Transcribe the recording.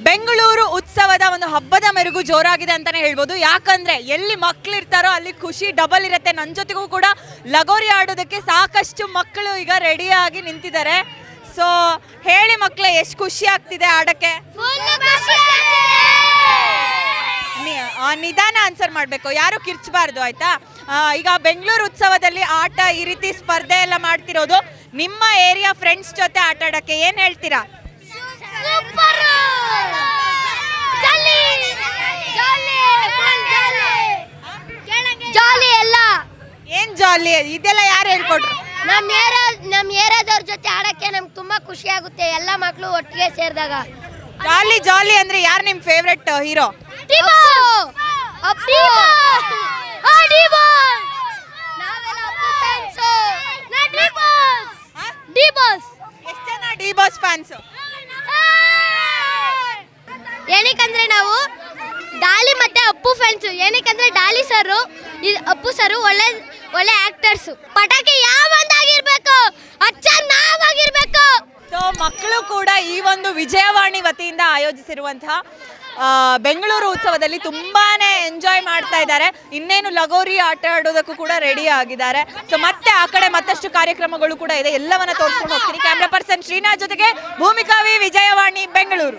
ಬೆಂಗಳೂರು ಉತ್ಸವದ ಒಂದು ಹಬ್ಬದ ಮೆರುಗು ಜೋರಾಗಿದೆ ಅಂತಾನೆ ಹೇಳ್ಬೋದು. ಯಾಕಂದ್ರೆ ಎಲ್ಲಿ ಮಕ್ಳು ಇರ್ತಾರೋ ಅಲ್ಲಿ ಖುಷಿ ಡಬಲ್ ಇರುತ್ತೆ. ನನ್ನ ಜೊತೆಗೂ ಕೂಡ ಲಗೋರಿ ಆಡೋದಕ್ಕೆ ಸಾಕಷ್ಟು ಮಕ್ಕಳು ಈಗ ರೆಡಿಯಾಗಿ ನಿಂತಿದ್ದಾರೆ. ಸೊ ಹೇಳಿ ಮಕ್ಕಳೇ ಎಷ್ಟು ಖುಷಿ ಆಗ್ತಿದೆ ಆಡಕ್ಕೆ? ನಿ- ಆ, ನಿಧಾನ ಆನ್ಸರ್ ಮಾಡಬೇಕು. ಯಾರು ಕಿರ್ಚಬಾರ್ದು ಆಯ್ತಾ? ಈಗ ಬೆಂಗಳೂರು ಉತ್ಸವದಲ್ಲಿ ಆಟ ಈ ರೀತಿ ಸ್ಪರ್ಧೆ ಎಲ್ಲ ಮಾಡ್ತಿರೋದು ನಿಮ್ಮ ಏರಿಯಾ ಫ್ರೆಂಡ್ಸ್ ಜೊತೆ ಆಟ ಆಡೋಕ್ಕೆ. ಏನು ಹೇಳ್ತೀರಾ? ಜಾಲಿ ಇದೆಲ್ಲ ಯಾರು ಹೇಳ್ಕೊಟ್ರು? ನಮ್ಮ ಏರಿಯಾ ನಮ್ಮ ಏರಿಯಾದವ್ರ ಜೊತೆ ಆಡಕ್ಕೆ ನಮ್ಗೆ ತುಂಬಾ ಖುಷಿ ಆಗುತ್ತೆ ಎಲ್ಲ ಮಕ್ಕಳು ಒಟ್ಟಿಗೆ ಸೇರಿದಾಗ. ಜಾಲಿ ಜಾಲಿ ಅಂದ್ರೆ ಯಾರು ನಿಮ್ಮ ಫೇವ್ರೆಟ್ ಹೀರೋ. ಎಷ್ಟು ಜನ ಡಿ ಬಾಸ್ ಫ್ಯಾನ್ಸ್ ಏನಕ್ಕಂದ್ರೆ ನಾವು ಡಾಲಿ ಮತ್ತೆ ಅಪ್ಪು ಫ್ಯಾನ್ಸ್ ಏನಕ್ಕಂದ್ರೆ ಡಾಲಿ ಸರ್ ಅಪ್ಪು ಸರ್ ಒಳ್ಳೆ ಒಳ್ಳೆ ಆಕ್ಟರ್ಸ್ ಪಟಾಕಿ ಯಾವಂದಾಗಿರ್ಬೇಕು? ಅಚ್ಚ ನಾವಾಗಿರ್ಬೇಕು ಸೊ ಮಕ್ಕಳು ಕೂಡ ಈ ಒಂದು ವಿಜಯವಾಣಿ ವತಿಯಿಂದ ಆಯೋಜಿಸಿರುವಂತಹ ಬೆಂಗಳೂರು ಉತ್ಸವದಲ್ಲಿ ತುಂಬಾನೇ ಎಂಜಾಯ್ ಮಾಡ್ತಾ ಇದ್ದಾರೆ. ಇನ್ನೇನು ಲಗೋರಿ ಆಟ ಆಡೋದಕ್ಕೂ ಕೂಡ ರೆಡಿ ಆಗಿದ್ದಾರೆ. ಸೊ ಮತ್ತೆ ಆ ಕಡೆ ಮತ್ತಷ್ಟು ಕಾರ್ಯಕ್ರಮಗಳು ಕೂಡ ಇದೆ. ಎಲ್ಲವನ್ನ ತೋರಿಸ್ಕೊಂಡು ಹೋಗ್ತೀನಿ. ಕ್ಯಾಮ್ರಾ ಪರ್ಸನ್ ಶ್ರೀನಾಥ್ ಜೊತೆಗೆ ಭೂಮಿಕಾವಿ ವಿಜಯವಾಣಿ, ಬೆಂಗಳೂರು.